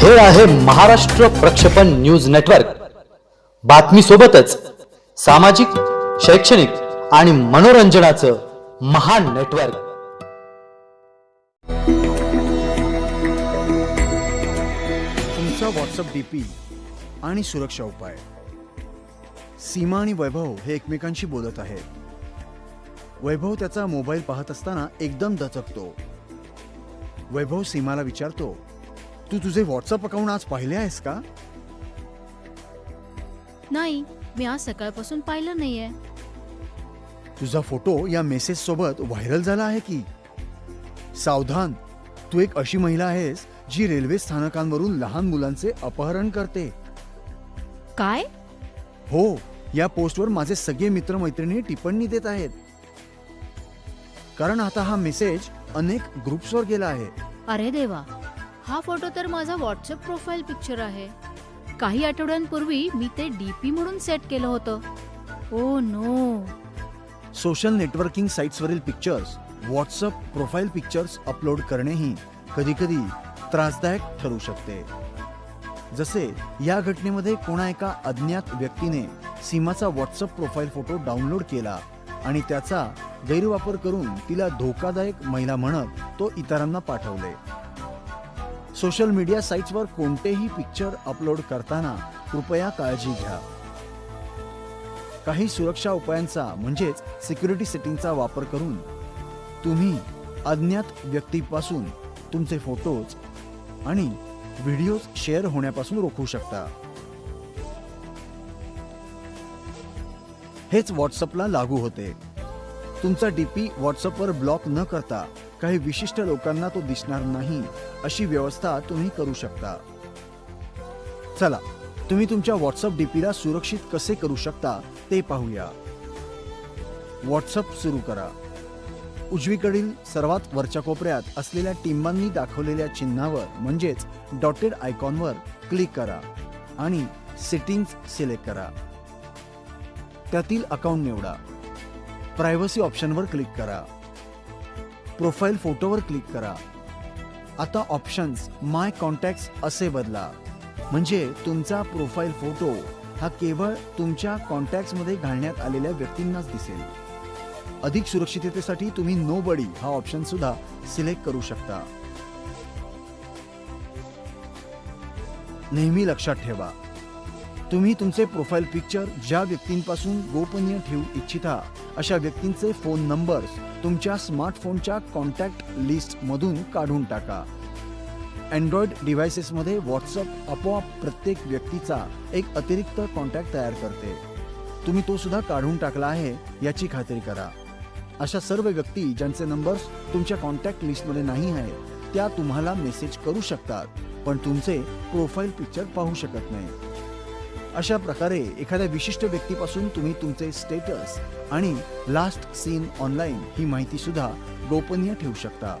हे आहे महाराष्ट्र प्रक्षेपण न्यूज नेटवर्क. बातमी सोबतच सामाजिक शैक्षणिक आणि मनोरंजनाचं महान नेटवर्क. तुमचा व्हॉट्सअप डी पी आणि सुरक्षा उपाय. सीमा आणि वैभव हे एकमेकांशी बोलत आहेत. वैभव त्याचा मोबाईल पाहत असताना एकदम दचकतो. वैभव सीमाला विचारतो तू तुझे व्हॉट्सअप अकाउंट आज पाहिले आहेस का? नाही मी आज सकाळपासून पाहिलं नाहीये. तुझा फोटो या मेसेज सोबत व्हायरल झाला आहे की? सावधान तू एक अशी महिला आहेस जी रेल्वे स्थानकांवरून लहान मुलांचे अपहरण करते. काय? हो या पोस्टवर माझे सगळे मित्रमैत्रिणी टिप्पणी देत आहेत. कारण आता हा मेसेज अनेक ग्रुप्सवर गेला आहे. अरे देवा हा फोटो तर माझा व्हॉट्सअप प्रोफाईल पिक्चर आहे. काही आठवड्यांपूर्वी मी ते डीपी म्हणून सेट केलं होतं. Oh no. Social networking साईट्सवरील pictures WhatsApp profile pictures upload करणेही कधीकधी त्रासदायक ठरू शकते. जसे या घटनेमध्ये कोणा एका अज्ञात व्यक्तीने सीमाचा व्हॉट्सअप प्रोफाईल फोटो डाउनलोड केला आणि त्याचा गैरवापर करून तिला धोकादायक महिला म्हणत तो इतरांना पाठवले. सोशल मीडिया साईट्सवर कोणतेही पिक्चर अपलोड करताना कृपया काळजी घ्या. काही सुरक्षा उपायांचा म्हणजेच सिक्युरिटी सेटिंगचा वापर करून तुम्ही अज्ञात व्यक्तीपासून तुमचे फोटोज आणि व्हिडिओज शेअर होण्यापासून रोखू शकता. हेच व्हॉट्सअपला लागू होते. तुमचा डीपी व्हॉट्सअपवर ब्लॉक न करता काही विशिष्ट लोकांना तो दिसणार नाही अशी व्यवस्था तुम्ही करू शकता. चला तुम्ही तुमच्या व्हॉट्सअप डीपीला सुरक्षित कसे करू शकता ते पाहूया. व्हॉट्सअप सुरू करा. उजवीकडील सर्वात वरच्या कोपऱ्यात असलेल्या टिंबांनी दाखवलेल्या चिन्हावर म्हणजेच डॉटेड आयकॉनवर क्लिक करा आणि सेटिंग्ज सिलेक्ट करा. त्यातील अकाउंट निवडा. प्रायव्हसी ऑप्शनवर क्लिक करा. प्रोफाईल फोटोवर क्लिक करा. आता ऑप्शन्स माय कॉन्टॅक्ट्स असे बदला. म्हणजे तुमचा प्रोफाईल फोटो हा केवळ तुमच्या कॉन्टॅक्ट्समध्ये घालण्यात आलेल्या व्यक्तींनाच दिसेल. अधिक सुरक्षिततेसाठी तुम्ही नो बडी हा ऑप्शन सुद्धा सिलेक्ट करू शकता. नेहमी लक्षात ठेवा. तुम्ही तुमचे प्रोफाईल पिक्चर ज्या व्यक्तींपासून गोपनीय ठेवू इच्छिता अशा व्यक्तींचे फोन नंबर्स तुमच्या स्मार्टफोनच्या कॉन्टॅक्ट लिस्टमधून काढून टाका. अँड्रॉइड डिव्हायसेसमध्ये व्हॉट्सअप आपोआप प्रत्येक व्यक्तीचा एक अतिरिक्त कॉन्टॅक्ट तयार करते. तुम्ही तो सुद्धा काढून टाकला आहे याची खात्री करा. अशा सर्व व्यक्ती ज्यांचे नंबर्स तुमच्या कॉन्टॅक्ट लिस्टमध्ये नाही आहेत त्या तुम्हाला मेसेज करू शकतात पण तुमचे प्रोफाईल पिक्चर पाहू शकत नाही. अशा प्रकारे एखाद्या विशिष्ट व्यक्तीपासून तुम्ही तुमचे स्टेटस आणि लास्ट सीन ऑनलाईन ही माहिती सुद्धा गोपनीय ठेवू शकता.